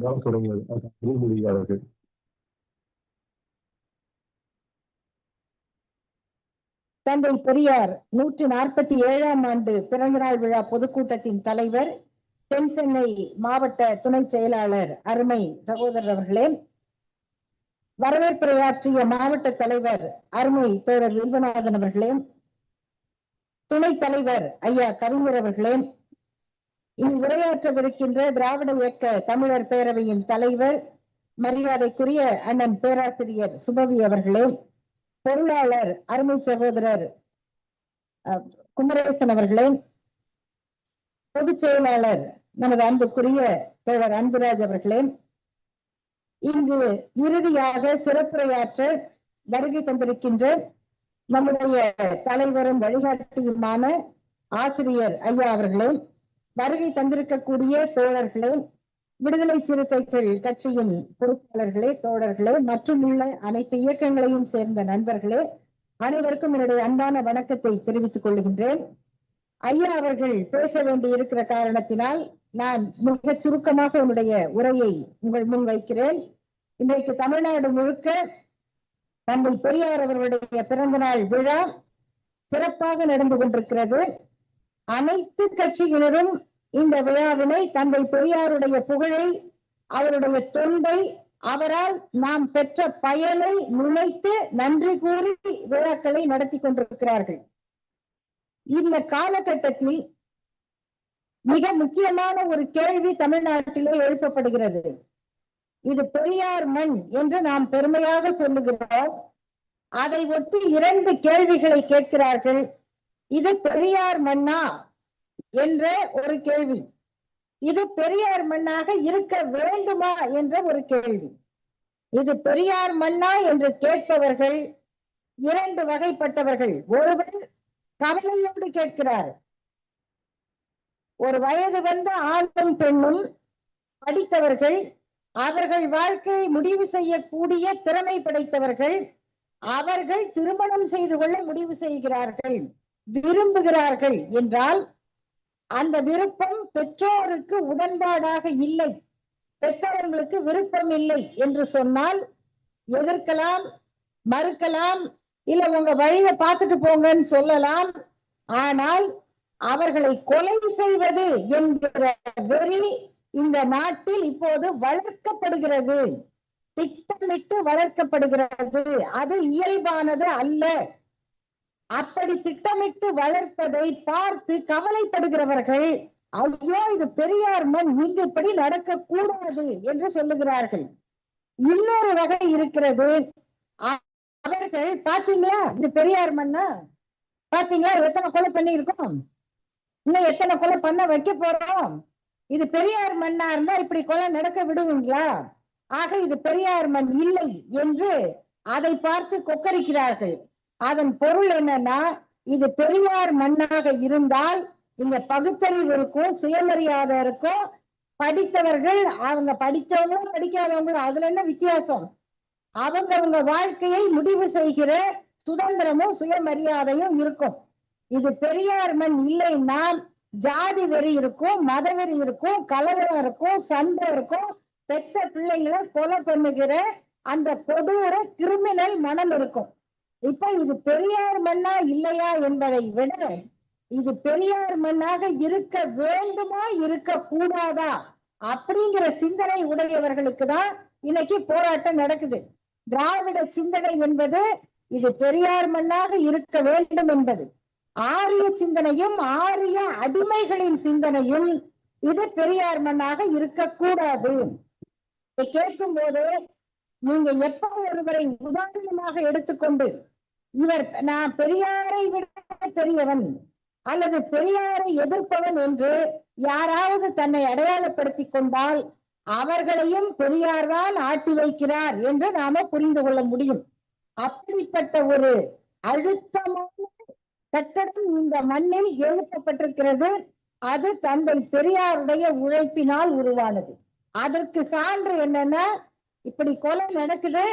கவனத்துறைகள் அறிவுறுதியாளர்கள் தந்தை பெரியார் நூற்று நாற்பத்தி ஏழாம் ஆண்டு பிறந்தநாள் விழா பொதுக்கூட்டத்தின் தலைவர் தென் சென்னை மாவட்ட துணை செயலாளர் அருமை சகோதரர் அவர்களே. வரவேற்புரையாற்றிய மாவட்ட தலைவர் அருமை தோழர் வில்வநாதன் அவர்களே. துணைத் தலைவர் ஐயா கவிஞர் அவர்களே. இனி உரையாற்றவிருக்கின்ற திராவிட இயக்க தமிழர் பேரவையின் தலைவர் மரியாதைக்குரிய அண்ணன் பேராசிரியர் சுபவி அவர்களே பொருளாளர் அருமை சகோதரர் குமரேசன் அவர்களே பொதுச் செயலாளர் நமது அன்புக்குரிய தோழர் அன்புராஜ் அவர்களே இங்கு இறுதியாக சிறப்புரையாற்ற வருகை தந்திருக்கின்ற நம்முடைய தலைவரும் வழிகாட்டியுமான ஆசிரியர் ஐயா அவர்களே வருகை தந்திருக்கக்கூடிய தோழர்களே விடுதலை சிறுத்தைகள் கட்சியின் பொறுப்பாளர்களே தோழர்களே மற்றும் உள்ள அனைத்து இயக்கங்களையும் சேர்ந்த நண்பர்களே அனைவருக்கும் என்னுடைய அன்பான வணக்கத்தை தெரிவித்துக் கொள்கின்றேன். ஐயா அவர்கள் பேச வேண்டி இருக்கிற காரணத்தினால் நான் மிக சுருக்கமாக என்னுடைய உரையை உங்கள் முன் வைக்கிறேன். இன்றைக்கு தமிழ்நாடு முழுக்க தந்தை பெரியார் அவர்களுடைய பிறந்த நாள் விழா சிறப்பாக நடந்து கொண்டிருக்கிறது. அனைத்து கட்சியினரும் இந்த விழாவினை தந்தை பெரியாருடைய புகழை அவருடைய தொண்டை அவரால் நாம் பெற்ற பயனை நினைத்து நன்றி கூறி விழாக்களை நடத்தி கொண்டிருக்கிறார்கள். இந்த காலகட்டத்தில் மிக முக்கியமான ஒரு கேள்வி தமிழ்நாட்டிலே எழுப்பப்படுகிறது. இது பெரியார் மண் என்று நாம் பெருமையாக சொல்லுகிறோம். அதை ஒட்டி இரண்டு கேள்விகளை கேட்கிறார்கள். இது பெரியார் மண்ணா? என்ற ஒரு கேள்வி. இது பெரியார் மண்ணாக இருக்க வேண்டுமா என்ற ஒரு கேள்வி. இது பெரியார் மண்ணா என்று கேட்பவர்கள் இரண்டு வகைப்பட்டவர்கள். ஒருவர் கவலையோடு கேட்கிறார். ஒரு வயது வந்த ஆணும் பெண்ணும் படித்தவர்கள் அவர்கள் வாழ்க்கையை முடிவு செய்யக்கூடிய திறமை படைத்தவர்கள் அவர்கள் திருமணம் செய்து கொள்ள முடிவு செய்கிறார்கள் விரும்புகிறார்கள் என்றால் அந்த விருப்பம் பெற்றோருக்கு உடன்பாடாக இல்லை. பெற்றவர்களுக்கு விருப்பம் இல்லை என்று சொன்னால் எதிர்க்கலாம் மறுக்கலாம் இல்ல உங்க வழியை பார்த்துட்டு போங்கன்னு சொல்லலாம். ஆனால் அவர்களை கொலை செய்வது என்கிற வெறி இந்த நாட்டில் இப்போது வளர்க்கப்படுகிறது. திட்டமிட்டு வளர்க்கப்படுகிறது. அது இயல்பானது அல்ல. அப்படி திட்டமிட்டு வளர்ப்பதை பார்த்து கவலைப்படுகிறவர்கள் ஐயோ இது பெரியார் மண் இங்கு இப்படி நடக்க கூடாது என்று சொல்லுகிறார்கள். இன்னொரு வகை இருக்கிறது. அவர்கள் பாத்தீங்களா? இது பெரியார் மண்ணா? பாத்தீங்களா? எத்தனை கொலை பண்ணி இருக்கோம் இன்னும் எத்தனை கொலை பண்ண வைக்க போறோம்? இது பெரியார் மண்ணா இருந்தா இப்படி கொலை நடக்க விடுவீங்களா? ஆக இது பெரியார் மண் இல்லை என்று அதை பார்த்து கொக்கரிக்கிறார்கள். அதன் பொருள் என்னன்னா இது பெரியார் மண்ணாக இருந்தால் இங்க பகுத்தறிவு இருக்கும் சுயமரியாதை இருக்கும் படித்தவர்கள் அவங்க படித்தவங்களும் படிக்காதவங்களும் அதுல என்ன வித்தியாசம்? அவங்க அவங்க வாழ்க்கையை முடிவு செய்கிற சுதந்திரமும் சுயமரியாதையும் இருக்கும். இது பெரியார் மண் இல்லைன்னா ஜாதி வெறி இருக்கும் மத வெறி இருக்கும் கலவரம் இருக்கும் சண்டை இருக்கும் பெத்த பிள்ளைங்களை கொலை பண்ணுகிற அந்த கொடூர கிரிமினல் மனம் இருக்கும். இப்ப இது பெரியார் மண்ணா இல்லையா என்பதை விட இது பெரியார் மண்ணாக இருக்க வேண்டுமா இருக்க கூடாதா? அப்படிங்கிற சிந்தனை உடையவர்களுக்கு தான் இன்னைக்கு போராட்டம் நடக்குது. திராவிட சிந்தனை என்பது இது பெரியார் மண்ணாக இருக்க வேண்டும் என்பது. ஆரிய சிந்தனையும் ஆரிய அடிமைகளின் சிந்தனையும் இது பெரியார் மண்ணாக இருக்கக்கூடாது கேட்கும் போது நீங்க எப்ப ஒருவரை உதாரணமாக எடுத்துக்கொண்டு இவர் நான் பெரியாரை விட பெரியவன் அல்லது பெரியாரை எதிர்ப்பவன் என்று யாராவது தன்னை அடையாளப்படுத்திக் கொண்டால் அவர்களையும் பெரியார்தான் ஆட்டி வைக்கிறார் என்று நாம புரிந்து கொள்ள முடியும். அப்படிப்பட்ட ஒரு அழுத்தமான கட்டடம் இந்த மண்ணில் எழுப்பப்பட்டிருக்கிறது. அது தந்தை பெரியாருடைய உழைப்பினால் உருவானது. அதற்கு சான்று என்னன்னா இப்படி கொலை நடக்குது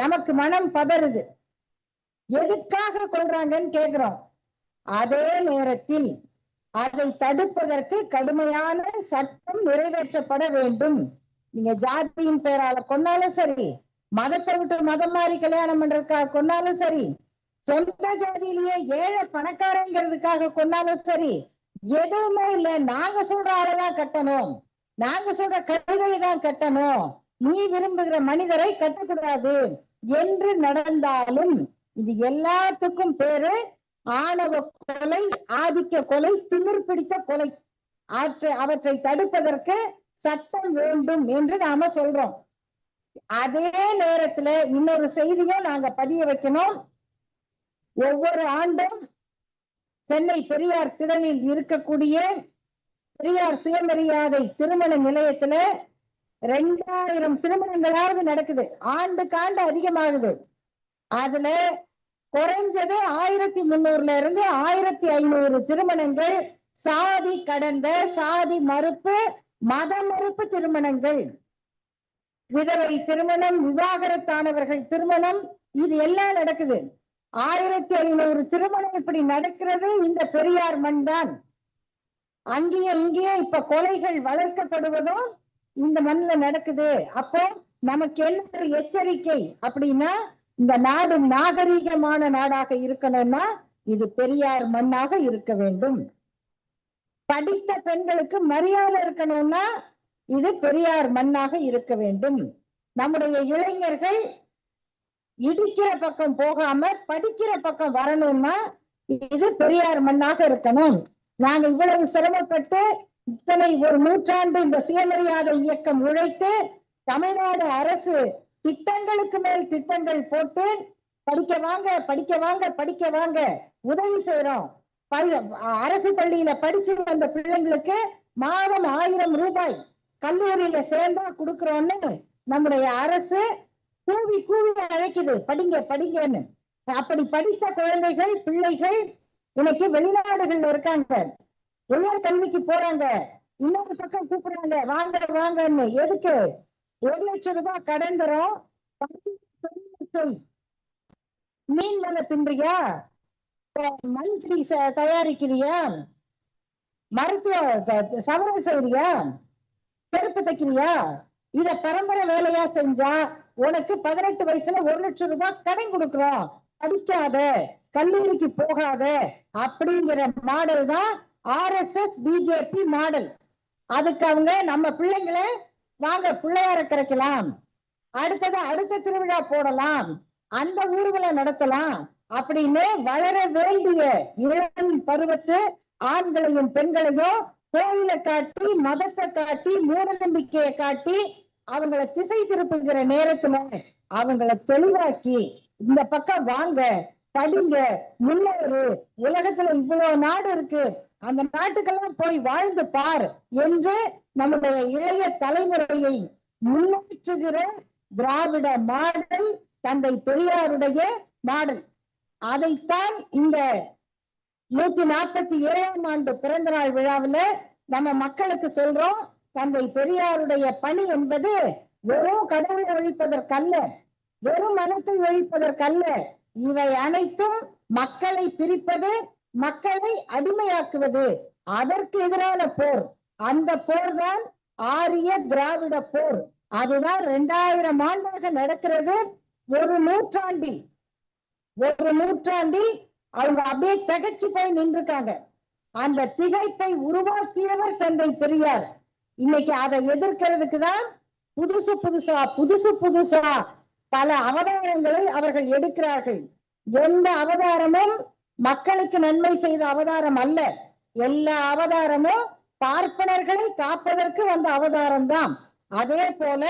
நமக்கு மனம் பதறுது. எதுக்காக கொள்றாங்கன்னு கேக்குறோம். அதே நேரத்தில் அதை தடுப்பதற்கு கடுமையான சட்டம் நிறைவேற்றப்பட வேண்டும். நீங்க ஜாதியின் பெயரால கொன்னாலும் சரி மதத்தை விட்டு மதம் மாறி கல்யாணம் பண்றதுக்காக கொன்னாலும் சரி சொந்த ஜாதியிலேயே ஏழை பணக்காரங்கிறதுக்காக கொன்னாலும் சரி எதுவுமே இல்ல. நாங்க சொல்ற ஆளதான் கட்டணும். நாங்க சொல்ற கல்வியை தான் கட்டணும். நீ விரும்புகிற மனிதரை கட்டக்கூடாது. என்று நடந்தாலும் இது எல்லாத்துக்கும் பேரு ஆணவ கொலை ஆதிக்க கொலை திமிர் பிடித்த கொலை. அவற்றை அவற்றை தடுப்பதற்கு சட்டம் வேண்டும் என்று நாம சொல்றோம். அதே நேரத்துல இன்னொரு செய்தியும் நாங்க பதிய வைக்கணும். ஒவ்வொரு ஆண்டும் சென்னை பெரியார் திடலில் இருக்கக்கூடிய பெரியார் சுயமரியாதை திருமண நிலையத்துல ரெண்டாயிரம் திருமணங்களாவது நடக்குது. ஆண்டுக்கு ஆண்டு அதிகமாகுது. அதுல குறைஞ்சது ஆயிரத்தி முன்னூறுல இருந்து ஆயிரத்தி ஐநூறு திருமணங்கள் சாதி கடந்த சாதி மறுப்பு மத மறுப்பு திருமணங்கள். விதவை திருமணம் விவாகரத்தானவர்கள் திருமணம் இது எல்லாம் நடக்குது. ஆயிரத்தி ஐநூறு திருமணம் இப்படி நடக்கிறது இந்த பெரியார் மண் தான் அங்கேயே இங்கேயே இப்ப கொலைகள் வளர்க்கப்படுவதும் இந்த மண்ணுல நடக்குது. அப்போ நமக்கு என்ன ஒரு எச்சரிக்கை. அப்படின்னா இந்த நாடு நாகரீகமான நாடாக இருக்கணும்னா இது பெரியார் மண்ணாக இருக்க வேண்டும். படித்த பெண்களுக்கு மரியாதை இருக்கணும்னா இது பெரியார் மண்ணாக இருக்க வேண்டும். நம்முடைய இளைஞர்கள் இடிக்கிற பக்கம் போகாம படிக்கிற பக்கம் வரணும்னா இது பெரியார் மண்ணாக இருக்கணும். நாங்க இவ்வளவு சிரமப்பட்டு இத்தனை ஒரு நூற்றாண்டு இந்த சுயமரியாதை இயக்கம் உழைத்து தமிழ்நாடு அரசு திட்டங்களுக்கு மேல் திட்டங்கள் போட்டு படிக்க வாங்க படிக்க வாங்க படிக்க வாங்க உதவி செய்யறோம் அரசு பள்ளியில படிச்சு வந்த பிள்ளைங்களுக்கு மாதம் ஆயிரம் ரூபாய் கல்லூரியில சேர்ந்தா கொடுக்கறோம்னு நம்முடைய அரசு கூவி கூவி அழைக்குது. படிங்க படிங்கன்னு. அப்படி படித்த குழந்தைகள் பிள்ளைகள் இன்னைக்கு வெளிநாடுகள்ல இருக்காங்க. எல்லாரும் கல்விக்கு போறாங்க. இன்னொரு பக்கம் கூப்பிடுறாங்க. வாங்க வாங்கன்னு. எதுக்கு? ஒரு லட்சம் ரூபாய் கடன் தரோம். மீன் வலை தின்றியா? மண் ச- தயாரிக்கிறியா? மருத்துவ சவரம் செய்யறியா செருப்பு தைக்கிறியா? இத பரம்பரை வேலையா செஞ்சா உனக்கு பதினெட்டு வயசுல ஒரு லட்சம் ரூபாய் கடன் கொடுக்குறோம். படிக்காத கல்லூரிக்கு போகாத அப்படிங்கிற மாடல் தான் ஆர்எஸ்எஸ் பிஜேபி மாடல் அதுக்கு அவங்க நம்ம பிள்ளைங்களை வாங்க பிள்ளையார கரைக்கலாம். அடுத்தது அடுத்த திருவிழா போடலாம். அந்த ஊர்வலம் நடத்தலாம். அப்படின்னு வளர வேண்டிய இளம் பருவத்து ஆண்களையும் பெண்களையும் கோயில காட்டி மதத்தை காட்டி மூட நம்பிக்கையை காட்டி அவங்கள திசை திருப்புகிற நேரத்துல அவங்கள தெளிவாக்கி இந்த பக்கம் வாங்க படிங்க முன்னேறு. உலகத்துல இவ்வளவு நாடு இருக்கு. அந்த நாட்டுக்கெல்லாம் போய் வாழ்ந்து பார் என்று நம்முடைய இளைய தலைமுறையை முன்னேற்றுகிற திராவிட மாடல் தந்தை பெரியாருடைய மாடல். அதைத்தான் இந்த நூத்தி நாற்பத்தி ஏழாம் ஆண்டு பிறந்த நாள் விழாவுல நம்ம மக்களுக்கு சொல்றோம். தந்தை பெரியாருடைய பணி என்பது வெறும் கடவுளை ஒழிப்பதற்கல்ல வெறும் மனத்தை ஒழிப்பதற்கல்ல. இவை அனைத்தும் மக்களை பிரிப்பது மக்களை அடிமையாக்குவது அதற்கு எதிரான போர். அந்த போர் தான் ஆரிய திராவிட போர். அதுதான் இரண்டாயிரம் ஆண்டாக நடக்கிறது. ஒரு நூற்றாண்டில் ஒரு நூற்றாண்டில் அவங்க அப்படியே திகைச்சு போய் நின்றுட்டாங்க அந்த திகைப்பை உருவாக்கியவர் தந்தை பெரியார். இன்னைக்கு அதை எதிர்க்கிறதுக்கு தான் புதுசு புதுசா புதுசு புதுசா பல அவதாரங்களை அவர்கள் எடுக்கிறார்கள். எந்த அவதாரமும் மக்களுக்கு நன்மை செய்த அவதாரம் அல்ல. எல்லா அவதாரமும் பார்ப்பனர்களை காப்பதற்கு வந்த அவதாரம் தான் அதே போல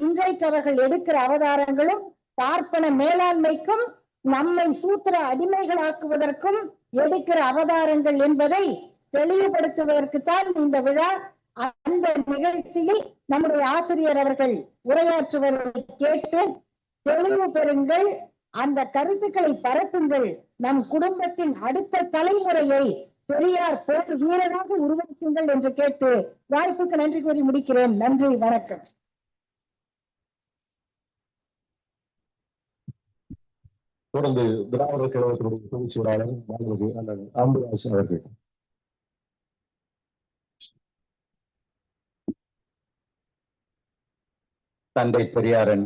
இன்றைக்கு அவர்கள் எடுக்கிற அவதாரங்களும் பார்ப்பன மேலாண்மைக்கும் நம்மை சூத்திர அடிமைகளாக்குவதற்கும் எடுக்கிற அவதாரங்கள் என்பதை தெளிவுபடுத்துவதற்கு தான் இந்த விழா அந்த நிகழ்ச்சியில் நம்முடைய ஆசிரியர் அவர்கள் உரையாற்றுவதை கேட்டு தெளிவு பெறுங்கள். அந்த கருத்துக்களை பரப்புங்கள். நம் குடும்பத்தின் அடுத்த தலைமுறையை பெரியார் போர் வீரராக உருவாக்குங்கள் என்று கேட்டு வாய்ப்புக்கு நன்றி கூறி முடிக்கிறேன். நன்றி வணக்கம். தொடர்ந்து திராவிடர் கழகத்தினுடைய பொதுச் செயலாளர் அண்ணன் அன்புராஜ் அவர்கள். தந்தை பெரியாரன்